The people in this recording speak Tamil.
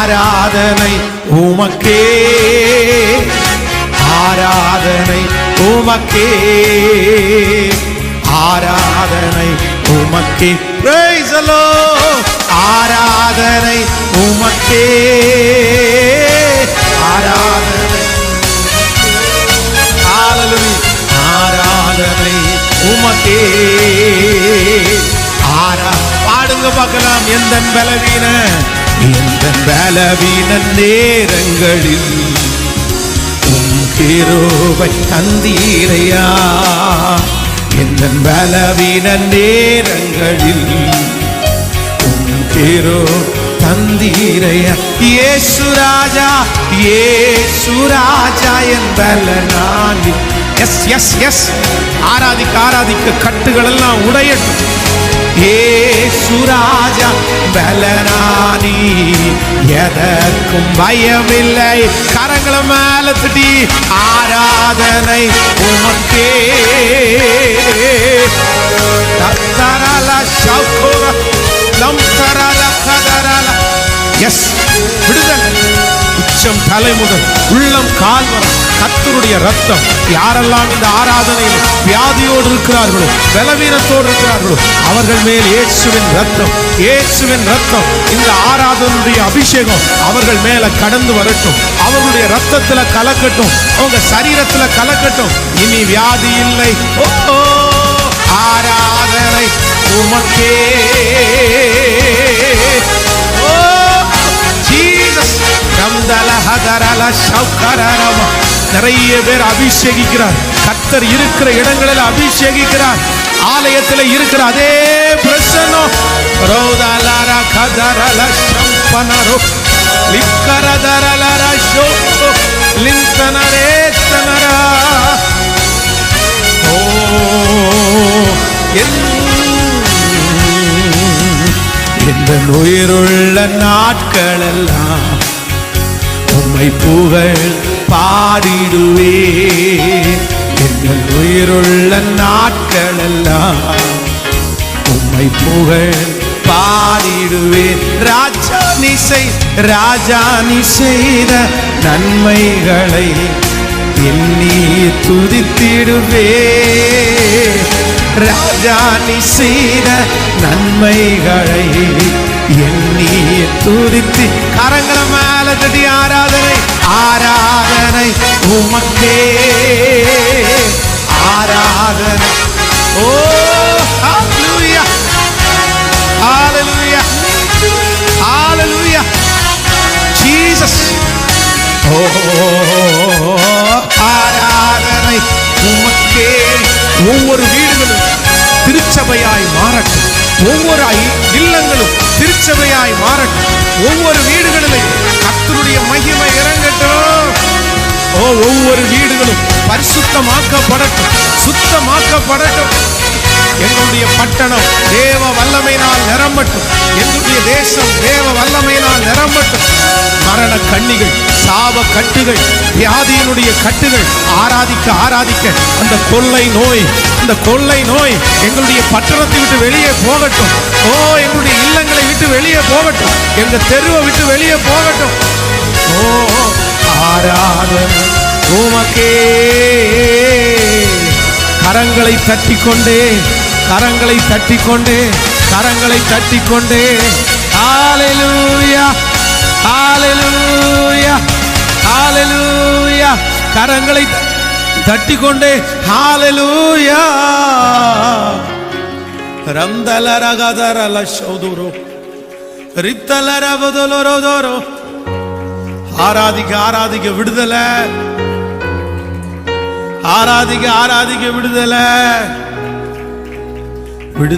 ஆராதனை உமக்கே. ஆராதனை உமக்கே. ஆராதனை உமக்கே. பிரைசலோ ஆராதனை உமக்கே. ஆராதனை. ஆராதனை உமக்கே. ஆரா பாடுங்க பார்க்கலாம் எந்த பலவீன? எந்த பலவீன நேரங்களில் உங்கிரோவை தந்தீரையா? எந்த பலவீன நேரங்களில் உங்கிரோ தந்தீரையா? இயேசு ராஜா இயேசு ராஜா என் பலனானி எஸ் எஸ் எஸ் ஆராதிக்க ஆராதிக்க கட்டுகள் எல்லாம் உடையட்டும். ஏ சுராஜா பலராணி எதற்கும் பயமில்லை. கரங்களை மேல திட்டி ஆராதனை உமக்கே. தத்தரல சௌகோர லம்தரல கதரல. எஸ் உச்சம் தலை முதல் உள்ளம் கால் வரை. கத்தருடைய ரத்தம் யாரெல்லாம் இந்த ஆராதனையில் வியாதியோடு இருக்கிறார்களோ பலவீனத்தோடு இருக்கிறார்களோ அவர்கள் மேல் இயேசுவின் ரத்தம் இயேசுவின் ரத்தம் இந்த ஆராதனுடைய அபிஷேகம் அவர்கள் மேல கடந்து வரட்டும். அவர்களுடைய ரத்தத்துல கலக்கட்டும். அவங்க சரீரத்துல கலக்கட்டும். இனி வியாதி இல்லை. ஓ, ஆராதனை உமக்கே. நிறைய பேர் அபிஷேகிக்கிறார். கத்தர் இருக்கிற இடங்களில் அபிஷேகிக்கிறார். ஆலயத்தில் இருக்கிற அதே பிரசன்னம். உயிருள்ள நாட்கள் எல்லாம் உம்மை புகழ் பாடிடுவே எங்கள் உயிருள்ள நாட்களெல்லாம் உம்மை புகழ் பாடிடுவே ராஜா நீ ராஜா நீ செய்த நன்மைகளை எண்ணி துதித்திடுவே ராஜா நீ செய்த நன்மைகளை எண்ணி துதித்து கரங்கள மேல ஒவ்வொரு வீடுகளும் திருச்சபையாய் மாறட்டும். ஒவ்வொரு ஐ- இல்லங்களும் திருச்சபையாய் மாறட்டும். ஒவ்வொரு வீடுகளிலும் கர்த்தருடைய மகிமை இறங்கட்டும். ஓ ஒவ்வொரு வீடுகளும் பரிசுத்தமாக்கப்படட்டும். சுத்தமாக்கப்படட்டும். எங்களுடைய பட்டணம் தேவ வல்லமையினால் நிரம்பட்டும். எங்களுடைய தேசம் தேவ வல்ல கண்ணிகள் சாப கட்டுகள் வியாதியினுடைய கட்டுகள் ஆராதிக்க ஆராதிக்க. அந்த கொள்ளை நோய் அந்த கொள்ளை நோய் எங்களுடைய பட்டணத்தை விட்டு வெளியே போகட்டும். ஓ எங்களுடைய இல்லங்களை விட்டு வெளியே போகட்டும். எங்க தெருவை விட்டு வெளியே போகட்டும். ஓ ஆராதனை உமக்கே. கரங்களை தட்டிக்கொண்டே கரங்களை தட்டிக்கொண்டே கரங்களை தட்டிக்கொண்டே. ஆலையிலூயா ஹalleluya. ஹalleluya கரங்களை தட்டிக்கொண்டே ஹalleluya! ரம்தலரகதரல சௌதுரோ ரித்தலரவதலரோதோரோ ஆராதிக்க ஆராதிக்க விடுதல. ஆராதிக்க ஆராதிக்க விடுதலை. விடு